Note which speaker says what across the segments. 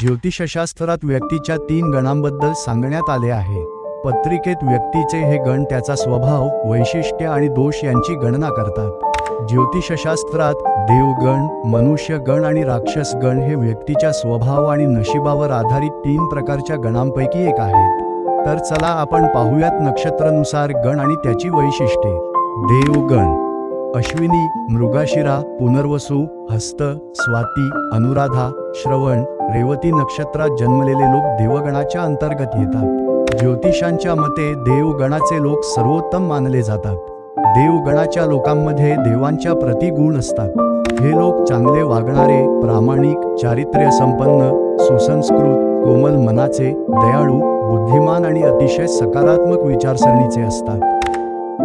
Speaker 1: ज्योतिषशास्त्रात व्यक्तीच्या तीन गणांबद्दल सांगण्यात आले आहे. पत्रिकेत व्यक्तीचे हे गण त्याचा स्वभाव वैशिष्ट्य आणि दोष यांची गणना करतात. ज्योतिषशास्त्रात देवगण मनुष्यगण आणि राक्षसगण हे व्यक्तीच्या स्वभाव आणि नशिबावर आधारित तीन प्रकारच्या गणांपैकी एक आहेत. तर चला आपण पाहूयात नक्षत्रानुसार गण आणि त्याची वैशिष्ट्ये. देवगण अश्विनी मृगाशिरा पुनर्वसू हस्त स्वाती अनुराधा श्रवण रेवती नक्षत्रात जन्मलेले लोक देवगणाच्या अंतर्गत येतात. ज्योतिषांच्या मते देवगणाचे लोक सर्वोत्तम मानले जातात. देवगणाच्या लोकांमध्ये देवांच्या प्रतिगुण असतात. हे लोक चांगले वागणारे प्रामाणिक चारित्र्य संपन्न सुसंस्कृत कोमल मनाचे दयाळू बुद्धिमान आणि अतिशय सकारात्मक विचारसरणीचे असतात.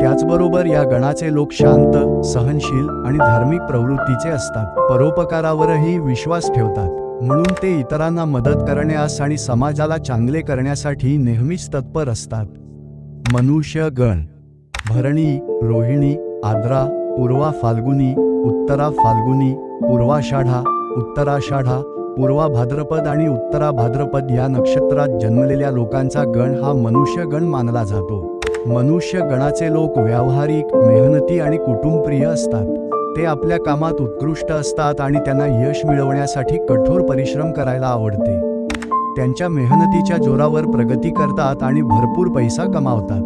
Speaker 1: त्याचबरोबर या गणाचे लोक शांत सहनशील आणि धार्मिक प्रवृत्तीचे असतात. परोपकारावरही विश्वास ठेवतात. म्हणून ते इतरांना मदत करण्यास आणि समाजाला चांगले करण्यासाठी नेहमीच तत्पर असतात. मनुष्यगण भरणी रोहिणी आद्रा पूर्वा फाल्गुनी उत्तरा फाल्गुनी पूर्वाषाढा उत्तराषाढा पूर्वा भाद्रपद आणि उत्तरा भाद्रपद या नक्षत्रात जन्मलेल्या लोकांचा गण हा मनुष्यगण मानला जातो. मनुष्यगणाचे लोक व्यावहारिक मेहनती आणि कुटुंबप्रिय असतात. ते आपल्या कामात उत्कृष्ट असतात आणि त्यांना यश मिळवण्यासाठी कठोर परिश्रम करायला आवडते. त्यांच्या मेहनतीच्या जोरावर प्रगती करतात आणि भरपूर पैसा कमावतात.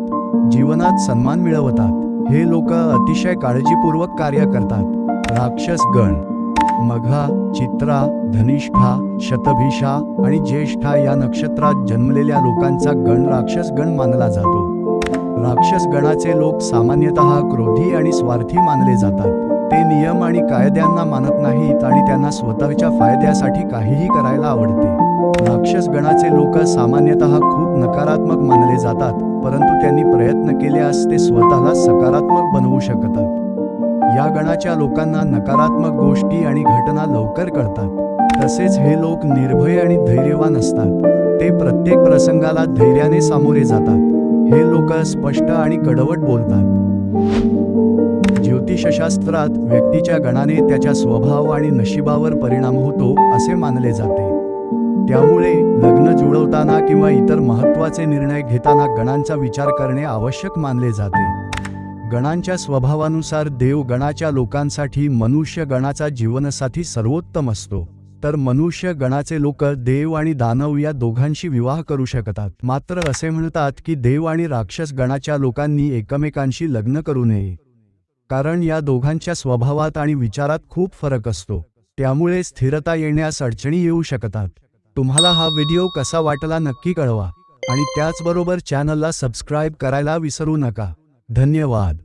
Speaker 1: जीवनात सन्मान मिळवतात. हे लोक अतिशय काळजीपूर्वक कार्य करतात. राक्षस गण मघा चित्रा धनिष्ठा शतभिषा आणि ज्येष्ठा या नक्षत्रात जन्मलेल्या लोकांचा गण राक्षस गण मानला जातो. राक्षस गणाचे लोक सामान्यतः क्रोधी आणि स्वार्थी मानले जातात. ते नियम आणि कायद्यांना मानत नाहीत आणि त्यांना स्वतःच्या फायद्यासाठी काहीही करायला आवडते. राक्षस गणाचे लोक सामान्यतः खूप नकारात्मक मानले जातात परंतु त्यांनी प्रयत्न केल्यास ते स्वतःला सकारात्मक बनवू शकतात. या गणाच्या लोकांना नकारात्मक गोष्टी आणि घटना लवकर कळतात. तसेच हे लोक निर्भय आणि धैर्यवान असतात. ते प्रत्येक प्रसंगाला धैर्याने सामोरे जातात. हे लोक स्पष्ट आणि कडवट बोलतात. ज्योतिषशास्त्रात व्यक्तीच्या गणाने त्याच्या स्वभाव आणि नशिबावर परिणाम होतो असे मानले जाते. त्यामुळे लग्न जुळवताना किंवा इतर महत्त्वाचे निर्णय घेताना गणांचा विचार करणे आवश्यक मानले जाते. गणांच्या स्वभावानुसार देव गणाच्या लोकांसाठी मनुष्य गणाचा जीवनसाथी सर्वोत्तम असतो. तर मनुष्य गणाचे लोक देव आणि दानव या दोघांशी विवाह करू शकतात. मात्र असे म्हणतात की देव आणि राक्षस गणाच्या लोकांनी एकमेकांशी लग्न करू नये. कारण या दोघांच्या स्वभावात आणि विचारात खूप फरक असतो. त्यामुळे स्थिरता येण्यास अडचणी येऊ शकतात. तुम्हाला हा व्हिडिओ कसा वाटला नक्की कळवा. आणि त्याचबरोबर चॅनलला सबस्क्राईब करायला विसरू नका. धन्यवाद.